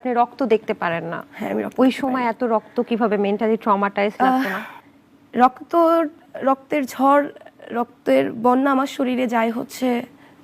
আপনি রক্ত দেখতে পারেন না। হ্যাঁ ওই সময় এত রক্ত কীভাবে মেন্টালি ট্রমাটাইজ লাগতো না? রক্ত রক্তের ঝড় রক্তের বন্যা আমার শরীরে যায় হচ্ছে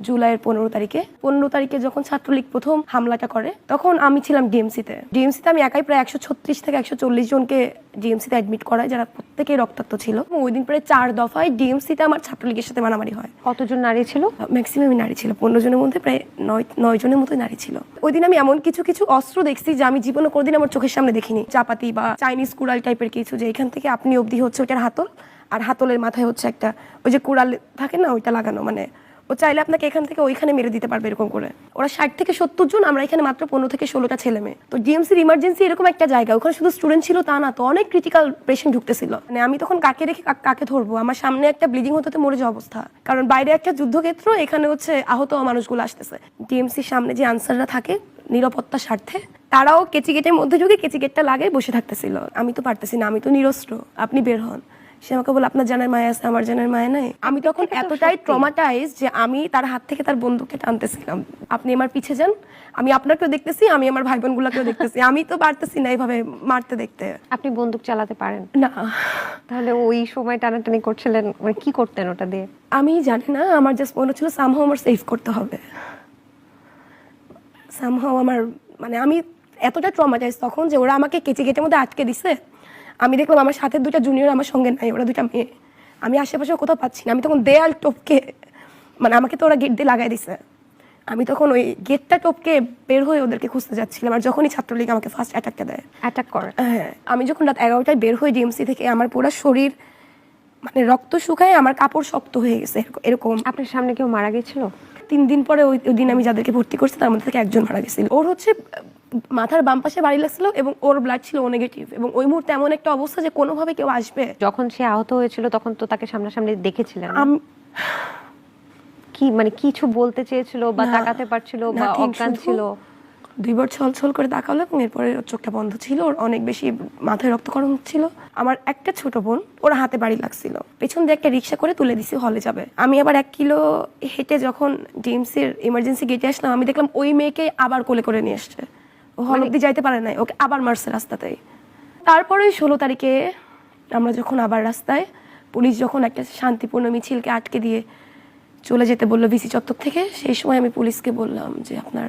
জুলাইয়ের পনেরো তারিখে। পনেরো তারিখে যখন ছাত্রলীগ প্রথম হামলাটা করে তখন আমি ছিলাম ডিএমসিতে। ডিএমসিতে আমি একাই প্রায় একশো ছত্রিশ থেকে একশো চল্লিশ জনকে ডিএমসিতে অ্যাডমিট করায় যারা প্রত্যেকেই রক্তাক্ত ছিল। ওই দিন প্রায় চার দফায় ডিএমসিতে আমার ছাত্রলীগের সাথে মারামারি হয়। কতজন নারী ছিল? ম্যাক্সিমামই নারী ছিল। পনেরো জনের মধ্যে প্রায় নয় নয় জনের মতোই নারী ছিল। ওই দিন আমি এমন কিছু কিছু অস্ত্র দেখছি যে আমি জীবনে কোনোদিন আমার চোখের সামনে দেখিনি। চাপাতি বা চাইনিজ কুড়াল টাইপের কিছু যে এখান থেকে আপনি অবধি হচ্ছে ওইটার হাতল আর হাতলের মাথায় হচ্ছে একটা ওই যে কুড়াল থাকে না ওইটা লাগানো মানে ও চাইলে আপনাকে এখান থেকে ওইখানে মেরে দিতে পারবে এরকম করে। ওরা ষাট থেকে সত্তর জন, আমরা এখানে মাত্র পনেরো থেকে ষোলোটা ছেলে মেয়ে। তো ডিএমসির ইমার্জেন্সি এরকম একটা জায়গা, ওখানে শুধু স্টুডেন্ট ছিল তা না, তো অনেক ক্রিটিক্যাল পেশেন্ট ঢুকতেছিল। মানে আমি তখন কাকে রেখে কাকে ধরবো? আমার সামনে একটা ব্লিডিং হতে মরে যাওয়া অবস্থা। কারণ বাইরে একটা যুদ্ধক্ষেত্র, এখানে হচ্ছে আহত মানুষগুলো আসতেছে। ডিএমসির সামনে যে আনসাররা থাকে, নিরাপত্তার স্বার্থে, তারাও কেচি গেটের মধ্যে ঢুকে কেচি গেটটা লাগে বসে থাকতেছিল। আমি তো পারতেছি না, আমি তো নিরস্ত্র, আপনি বের হন। সে আমাকে বলে আপনার জানার মায়া আছে আমার জানার মায়া নাই। আমি তখন এতটাই ট্রমাটাইজ যে আমি তার হাত থেকে তার বন্দুকটা টানতেছিলাম। আপনি আমার পিছে যান আমি আপনাকেও দেখতেছি আমি আমার ভাই বোনগুলোকেও দেখতেছি। আমি তো পারতেছি না এইভাবে মারতে দেখতে। আপনি বন্দুক চালাতে পারেন। না। তাহলে ওই সময় টানাটানি করছিলেন মানে কি করতেন ওটা দিয়ে? আমি জানি না আমার জাস্ট মনে হচ্ছিল সামহাও আমার সেভ করতে হবে। সামহাও আমার মানে আমি এতটা ট্রমাটাইজ তখন যে ওরা আমাকে কেচে গেটের মধ্যে আটকে দিছে। আমি দেখলাম আমার সাথে দুইটা জুনিয়র আমার সঙ্গে নাই ওরা দুইটা মেয়ে। আমি আশেপাশে কোথাও পাচ্ছি না। আমি তখন দেয়াল টপকে মানে আমাকে তো ওরা গেট দিয়ে লাগাই দিছে। আমি তখন ওই গেটটা টপকে বের হয়ে ওদেরকে খুঁজতে যাচ্ছিলাম আর যখনই ছাত্রলীগ আমাকে ফার্স্ট অ্যাটাকটা দেয়। অ্যাটাক করে। হ্যাঁ আমি যখন রাত এগারোটায় বের হই ডিএমসি থেকে আমার পুরো শরীর মানে রক্ত শুকায় আমার কাপড় শক্ত হয়ে গেছে এরকম- আপনার সামনে কেউ মারা গেছিল? তিন দিন পরে ওই দিন আমি যাদেরকে ভর্তি করছি তার মধ্যে থেকে একজন মারা গেছিল। ওর হচ্ছে মাথার বাম পাশে বাড়ি লাগছিল এবং ওর ব্লাড ছিল ও নেগেটিভ এবং ওই মুহূর্তে এমন একটা অবস্থা যে কোনোভাবে কেউ আসবে। যখন সে আহত হয়েছিল তখন তো তাকে সামনাসামনি দেখেছিলেন? কি মানে কিছু বলতে চেয়েছিল বা তাকাতে পারছিল বা অজ্ঞান ছিল? দুইবার ছল ছল করে তাকালো এবং এরপরে ওর চোখটা বন্ধ ছিল ওর অনেক বেশি মাথায় রক্তকরণ ছিল। আমার একটা ছোট বোন ওর হাতে বাড়ি লাগছিল। পেছন দিয়ে একটা রিক্সা করে তুলে দিছি হলে যাবে। আমি আবার এক কিলো হেঁটে যখন ডিএমসির ইমার্জেন্সি গেটে আসলাম আমি দেখলাম ওই মেয়েকে আবার কোলে করে নিয়ে এসছে। ও হল অব্দি যাইতে পারে নাই ওকে আবার মারছে রাস্তাতেই। তারপরে ষোলো তারিখে আমরা যখন আবার রাস্তায় পুলিশ যখন একটা শান্তিপূর্ণ মিছিলকে আটকে দিয়ে চলে যেতে বলল ভিসি চত্বর থেকে সেই সময় আমি পুলিশকে বললাম যে আপনার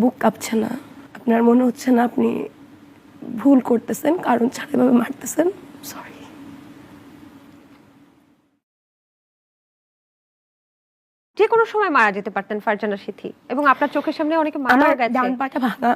বুক কাঁপছে না আপনার মনে হচ্ছে না আপনি ভুল করতেছেন কারণ ছাড়া এভাবে মারতেছেন সরি যে কোনো সময় মারা যেতে পারতেন ফারজানা সিথি এবং আপনার চোখের সামনে অনেকে মারা গেছে। ডান পাটা ভাঙা।